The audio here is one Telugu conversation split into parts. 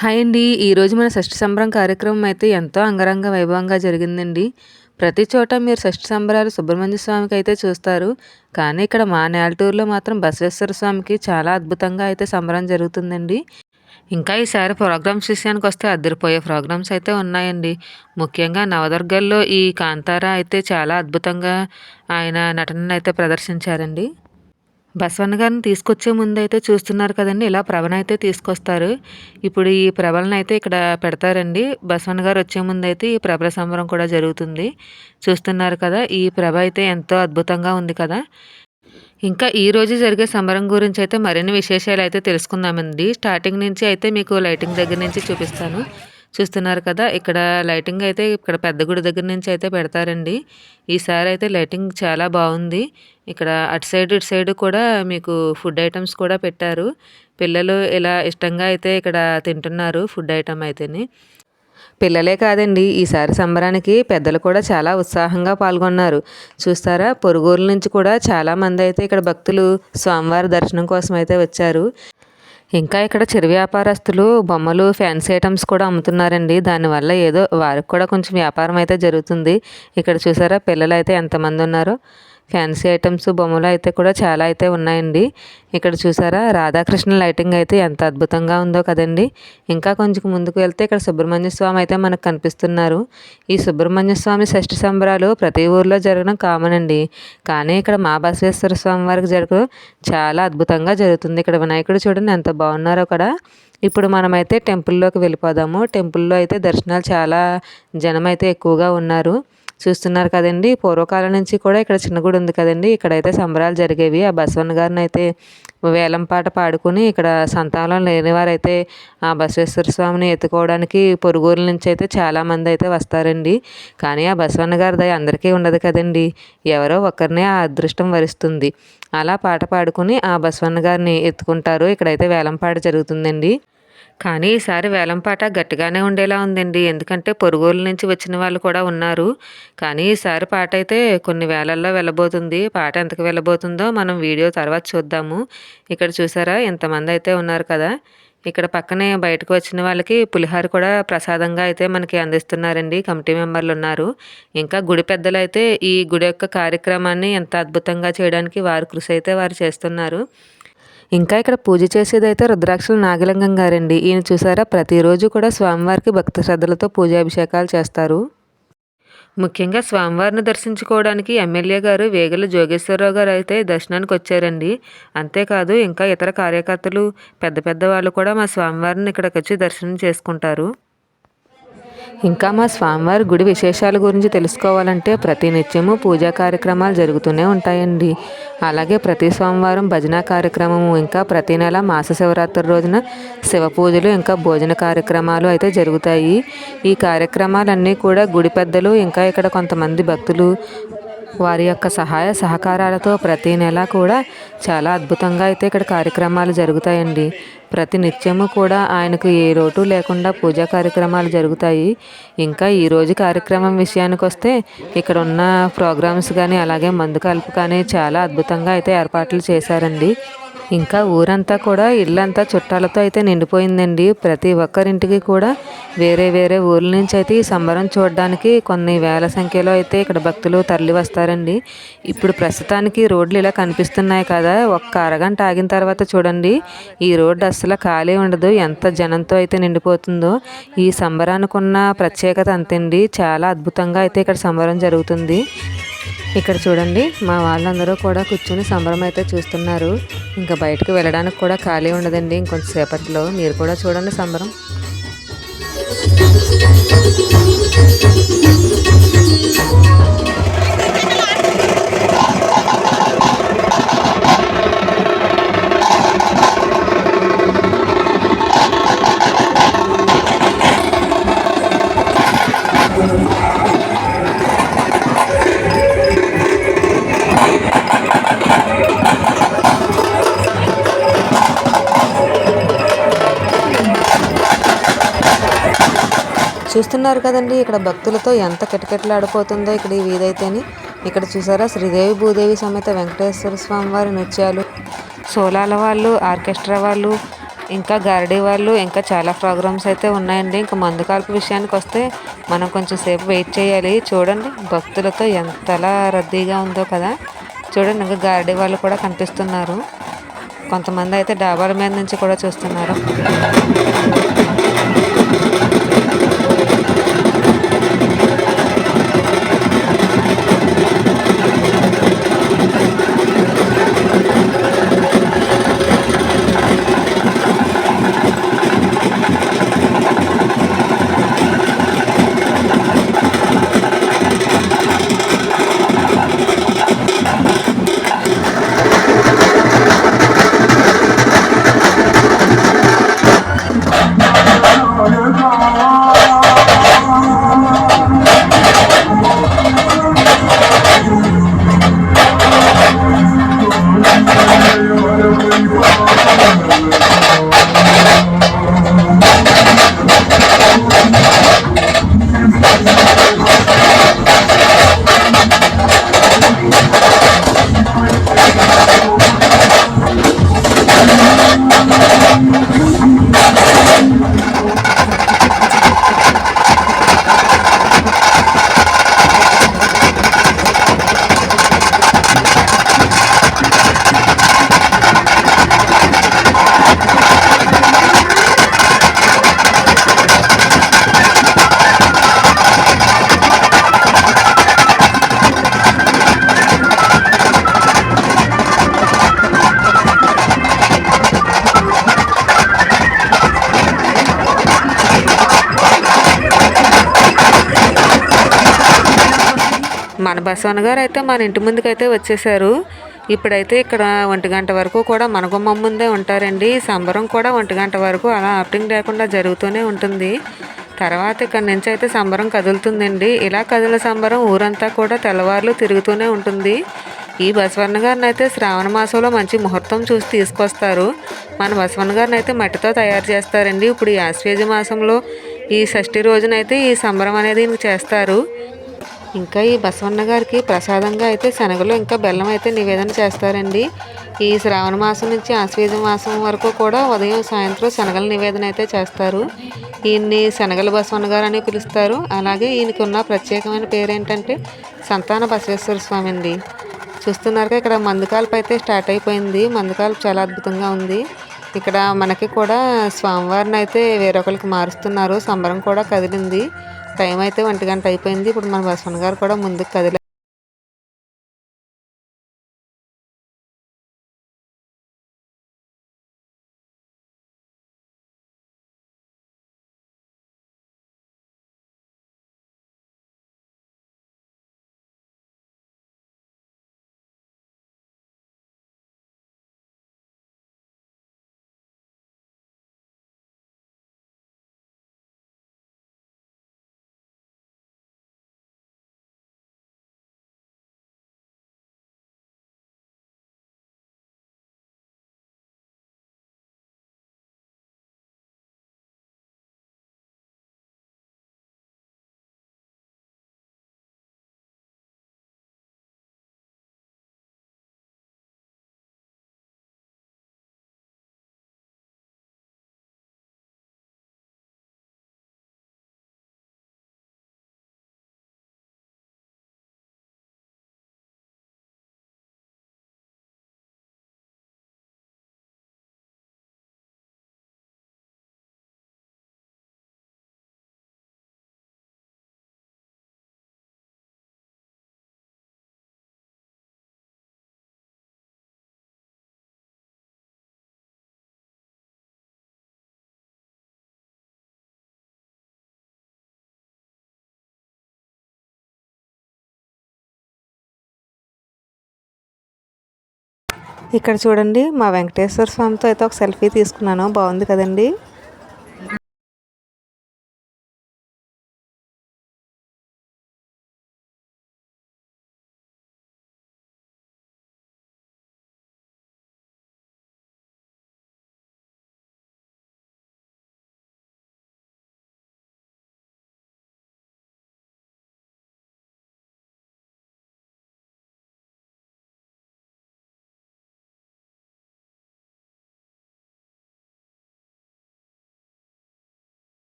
హాయ్ అండి. ఈరోజు మన షష్ఠి సంబరం కార్యక్రమం అయితే ఎంతో అంగరంగ వైభవంగా జరిగిందండి. ప్రతి చోట మీరు షష్ఠి సంబరాలు సుబ్రహ్మణ్య స్వామికి అయితే చూస్తారు. కానీ ఇక్కడ మా నేలటూరులో మాత్రం బసవేశ్వర స్వామికి చాలా అద్భుతంగా అయితే సంబరం జరుగుతుందండి. ఇంకా ఈసారి ప్రోగ్రామ్స్ విషయానికి వస్తే అద్దరిపోయే ప్రోగ్రామ్స్ అయితే ఉన్నాయండి. ముఖ్యంగా నవదుర్గల్లో ఈ కాంతార అయితే చాలా అద్భుతంగా ఆయన నటనను అయితే ప్రదర్శించారండి. బసవన్న గారిని తీసుకొచ్చే ముందు అయితే చూస్తున్నారు కదండి. ఇలా ప్రభను అయితే తీసుకొస్తారు. ఇప్పుడు ఈ ప్రభలను అయితే ఇక్కడ పెడతారండి. బసవన్న గారు వచ్చే ముందు అయితే ఈ ప్రభల సంబరం కూడా జరుగుతుంది. చూస్తున్నారు కదా ఈ ప్రభ అయితే ఎంతో అద్భుతంగా ఉంది కదా. ఇంకా ఈ రోజు జరిగే సంబరం గురించి అయితే మరిన్ని విశేషాలు అయితే తెలుసుకుందామండి. స్టార్టింగ్ నుంచి అయితే మీకు లైటింగ్ దగ్గర నుంచి చూపిస్తాను. చూస్తున్నారు కదా ఇక్కడ లైటింగ్ అయితే ఇక్కడ పెద్ద గుడి దగ్గర నుంచి అయితే పెడతారండి. ఈసారి అయితే లైటింగ్ చాలా బాగుంది. ఇక్కడ అటు సైడ్ ఇటు సైడ్ కూడా మీకు ఫుడ్ ఐటమ్స్ కూడా పెట్టారు. పిల్లలు ఇలా ఇష్టంగా అయితే ఇక్కడ తింటున్నారు ఫుడ్ ఐటమ్ అయితేని. పిల్లలే కాదండి ఈసారి సంబరానికి పెద్దలు కూడా చాలా ఉత్సాహంగా పాల్గొన్నారు. చూస్తారా పొరుగుల నుంచి కూడా చాలామంది అయితే ఇక్కడ భక్తులు స్వామివారి దర్శనం కోసం అయితే వచ్చారు. ఇంకా ఇక్కడ చిరు వ్యాపారస్తులు బొమ్మలు ఫ్యాన్సీ ఐటమ్స్ కూడా అమ్ముతున్నారండి. దానివల్ల ఏదో వారికి కూడా కొంచెం వ్యాపారం అయితే జరుగుతుంది. ఇక్కడ చూసారా పిల్లలు అయితే ఎంతమంది ఉన్నారో. ఫ్యాన్సీ ఐటమ్స్ బొమ్మలు అయితే కూడా చాలా అయితే ఉన్నాయండి. ఇక్కడ చూసారా రాధాకృష్ణ లైటింగ్ అయితే ఎంత అద్భుతంగా ఉందో కదండి. ఇంకా కొంచెం ముందుకు వెళ్తే ఇక్కడ సుబ్రహ్మణ్య స్వామి అయితే మనకు కనిపిస్తున్నారు. ఈ సుబ్రహ్మణ్య స్వామి షష్ఠి సంబరాలు ప్రతి ఊర్లో జరగడం కామన్ అండి. కానీ ఇక్కడ మా బసవేశ్వర స్వామి వారికి జరగడం చాలా అద్భుతంగా జరుగుతుంది. ఇక్కడ వినాయకుడు చూడండి ఎంత బాగున్నారో అక్కడ. ఇప్పుడు మనమైతే టెంపుల్లోకి వెళ్ళిపోదాము. టెంపుల్లో అయితే దర్శనాలు చాలా జనం అయితే ఎక్కువగా ఉన్నారు. చూస్తున్నారు కదండి. పూర్వకాలం నుంచి కూడా ఇక్కడ చిన్న గుడి ఉంది కదండి. ఇక్కడైతే సంబరాలు జరిగేవి. ఆ బసవన్న గారిని అయితే వేలం పాట పాడుకుని ఇక్కడ సంతానం లేని వారైతే ఆ బసవేశ్వర స్వామిని ఎత్తుకోవడానికి పొరుగుల నుంచి అయితే చాలామంది అయితే వస్తారండి. కానీ ఆ బసవన్న గారి దయ అందరికీ ఉండదు కదండి. ఎవరో ఒకరినే ఆ అదృష్టం వరిస్తుంది. అలా పాట పాడుకుని ఆ బసవన్న గారిని ఎత్తుకుంటారు. ఇక్కడైతే వేలంపాట జరుగుతుందండి. కానీ ఈసారి వేలంపాట గట్టిగానే ఉండేలా ఉందండి. ఎందుకంటే పొరుగుల నుంచి వచ్చిన వాళ్ళు కూడా ఉన్నారు. కానీ ఈసారి పాట అయితే కొన్ని వేలల్లో వెళ్ళబోతుంది. పాట ఎంతకు వెళ్ళబోతుందో మనం వీడియో తర్వాత చూద్దాము. ఇక్కడ చూసారా? ఇంతమంది అయితే ఉన్నారు కదా. ఇక్కడ పక్కనే బయటకు వచ్చిన వాళ్ళకి పులిహార కూడా ప్రసాదంగా అయితే మనకి అందిస్తున్నారండి. కమిటీ మెంబర్లు ఉన్నారు. ఇంకా గుడి పెద్దలు అయితే ఈ గుడి యొక్క కార్యక్రమాన్ని ఎంత అద్భుతంగా చేయడానికి వారు కృషి అయితే వారు చేస్తున్నారు. ఇంకా ఇక్కడ పూజ చేసేదైతే రుద్రాక్షల నాగలింగం గారండి. ఈయన చూసారా? ప్రతిరోజు కూడా స్వామివారికి భక్తి శ్రద్ధలతో పూజాభిషేకాలు చేస్తారు. ముఖ్యంగా స్వామివారిని దర్శించుకోవడానికి ఎమ్మెల్యే గారు వేగల జోగేశ్వరరావు గారు అయితే దర్శనానికి వచ్చారండి. అంతేకాదు ఇంకా ఇతర కార్యకర్తలు పెద్ద పెద్ద వాళ్ళు కూడా మా స్వామివారిని ఇక్కడికి వచ్చి దర్శనం చేసుకుంటారు. ఇంకా మా స్వామివారి గుడి విశేషాల గురించి తెలుసుకోవాలంటే ప్రతి నిత్యము పూజా కార్యక్రమాలు జరుగుతూనే ఉంటాయండి. అలాగే ప్రతి సోమవారం భజన కార్యక్రమము ఇంకా ప్రతి నెల మాస శివరాత్రి రోజున శివ పూజలు ఇంకా భోజన కార్యక్రమాలు అయితే జరుగుతాయి. ఈ కార్యక్రమాలన్నీ కూడా గుడి పెద్దలు ఇంకా ఇక్కడ కొంతమంది భక్తులు వారి యొక్క సహాయ సహకారాలతో ప్రతి నెల కూడా చాలా అద్భుతంగా అయితే ఇక్కడ కార్యక్రమాలు జరుగుతాయండి. ప్రతి నిత్యము కూడా ఆయనకు ఏ లోటు లేకుండా పూజా కార్యక్రమాలు జరుగుతాయి. ఇంకా ఈరోజు కార్యక్రమం విషయానికి వస్తే ఇక్కడ ఉన్న ప్రోగ్రామ్స్ కానీ అలాగే మందు కలుపు కానీ చాలా అద్భుతంగా అయితే ఏర్పాట్లు చేశారండి. ఇంకా ఊరంతా కూడా ఇల్లంతా చుట్టాలతో అయితే నిండిపోయిందండి. ప్రతి ఒక్కరింటికి కూడా వేరే వేరే ఊర్ల నుంచి అయితే ఈ సంబరం చూడడానికి కొన్ని వేల సంఖ్యలో అయితే ఇక్కడ భక్తులు తరలి వస్తారండి. ఇప్పుడు ప్రస్తుతానికి రోడ్లు ఇలా కనిపిస్తున్నాయి కదా ఒక్క అరగంట ఆగిన తర్వాత చూడండి. ఈ రోడ్డు అస్సలు ఖాళీ ఉండదు ఎంత జనంతో అయితే నిండిపోతుందో. ఈ సంబరానికి ఉన్న ప్రత్యేకత అంతండి. చాలా అద్భుతంగా అయితే ఇక్కడ సంబరం జరుగుతుంది. ఇక్కడ చూడండి మా వాళ్ళందరూ కూడా కూర్చుని సంబరం అయితే చూస్తున్నారు. ఇంకా బయటకు వెళ్ళడానికి కూడా ఖాళీ ఉండదండి ఇంకొంచెంసేపట్లో మీరు కూడా చూడండి సంబరం. చూస్తున్నారు కదండి ఇక్కడ భక్తులతో ఎంత కిటకిటలాడిపోతుందో ఇక్కడ ఈ వీధైతేని. ఇక్కడ చూసారా శ్రీదేవి భూదేవి సమేత వెంకటేశ్వర స్వామి వారి నృత్యాలు. సోలాల వాళ్ళు ఆర్కెస్ట్రా వాళ్ళు ఇంకా గారడీ వాళ్ళు ఇంకా చాలా ప్రోగ్రామ్స్ అయితే ఉన్నాయండి. ఇంకా మందు కాల్పు విషయానికి వస్తే మనం కొంచెం సేపు వెయిట్ చేయాలి. చూడండి భక్తులతో ఎంతలా రద్దీగా ఉందో కదా. చూడండి ఇంకా గారడీ వాళ్ళు కూడా కనిపిస్తున్నారు. కొంతమంది అయితే డాబాల మీద నుంచి కూడా చూస్తున్నారు. బసవన్ గారు అయితే మన ఇంటి ముందుకైతే వచ్చేసారు. ఇప్పుడైతే ఇక్కడ ఒంటి గంట వరకు కూడా మన గుమ్మం ముందే ఉంటారండి. సంబరం కూడా ఒంటి గంట వరకు అలా ఆప్టింగ్ లేకుండా జరుగుతూనే ఉంటుంది. తర్వాత ఇక్కడ నుంచి అయితే సంబరం కదులుతుందండి. ఇలా కదిల సంబరం ఊరంతా కూడా తెల్లవారులు తిరుగుతూనే ఉంటుంది. ఈ బసవన్న గారిని అయితే శ్రావణ మాసంలో మంచి ముహూర్తం చూసి తీసుకొస్తారు. మన బసవన్న గారిని అయితే మట్టితో తయారు చేస్తారండి. ఇప్పుడు ఈ ఆశ్వేజ మాసంలో ఈ షష్ఠి రోజునైతే ఈ సంబరం అనేది చేస్తారు. ఇంకా ఈ బసవన్న గారికి ప్రసాదంగా అయితే శనగలు ఇంకా బెల్లం అయితే నివేదన చేస్తారండి. ఈ శ్రావణ మాసం నుంచి ఆశ్వేజ మాసం వరకు కూడా ఉదయం సాయంత్రం శనగల నివేదన అయితే చేస్తారు. ఈయన్ని శనగల బసవన్న గారు అని పిలుస్తారు. అలాగే ఈయనకి ఉన్న ప్రత్యేకమైన పేరు ఏంటంటే సంతాన బసవేశ్వర స్వామి అండి. చూస్తున్నారు ఇక్కడ మందుకాలపు అయితే స్టార్ట్ అయిపోయింది. మందుకాలపు చాలా అద్భుతంగా ఉంది. ఇక్కడ మనకి కూడా స్వామివారిని అయితే వేరొకరికి మారుస్తున్నారు. సంబరం కూడా కదిలింది. టైం అయితే ఒంటి గంట అయిపోయింది. ఇప్పుడు మన బసవన్ గారు కూడా ముందుకు కదిలే ఇక్కడ చూడండి మా వెంకటేశ్వర స్వామితో అయితే ఒక సెల్ఫీ తీసుకున్నాను. బాగుంది కదండి?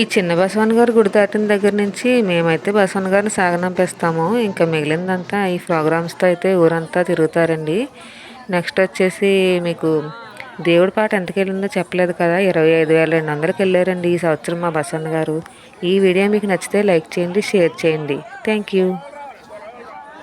ఈ చిన్న బసవన్ గారు గుడి దాటిన దగ్గర నుంచి మేమైతే బసవన్ గారిని సాగనంపిస్తాము. ఇంకా మిగిలిందంతా ఈ ప్రోగ్రామ్స్తో అయితే ఊరంతా తిరుగుతారండి. నెక్స్ట్ వచ్చేసి మీకు దేవుడి పాట ఎంతకి వెళ్ళిందో చెప్పలేదు కదా. ఇరవై ఐదు వేల రెండు వందలకి వెళ్ళారండి ఈ సంవత్సరం మా బసవన్ గారు. ఈ వీడియో మీకు నచ్చితే లైక్ చేయండి షేర్ చేయండి. Thank you.